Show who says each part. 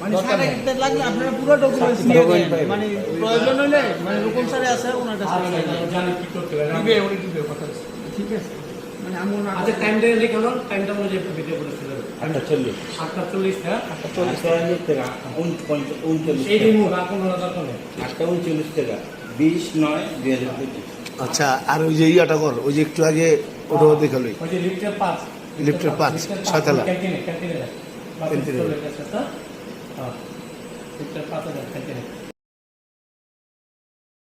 Speaker 1: মানে স্যার এটা লাগলে আপনারা পুরো ডকুমেন্টস নিয়ে নেন মানে প্রয়োজন হলে মানে রূপম স্যারে আছে ওনার কাছে নিয়ে নেন।
Speaker 2: জানি কি করতে হবে
Speaker 3: দিবে উনি দিবে কথা
Speaker 1: ঠিক আছে। মানে আমি
Speaker 2: আচ্ছা টাইমটা লিখে নাও টাইমটা অনুযায়ী ভিডিও করে ছিল
Speaker 4: আটটা চল্লিশ।
Speaker 2: আটটা চল্লিশ হ্যাঁ?
Speaker 4: আটটা উনচল্লিশ
Speaker 2: এই
Speaker 4: আটটা উনচল্লিশ টাকা। বিশ নয় দুই হাজার
Speaker 5: আচ্ছা আর ওই যে ইয়াটা কর ওই যে একটু আগে ওটা দেখালোই
Speaker 2: ওই যে লিফটের পাঁচ
Speaker 5: লিফটের পাঁচ, ছয়তলা।
Speaker 2: ক্যান্টিনে ক্যান্টিনে ক্যান্টিনে।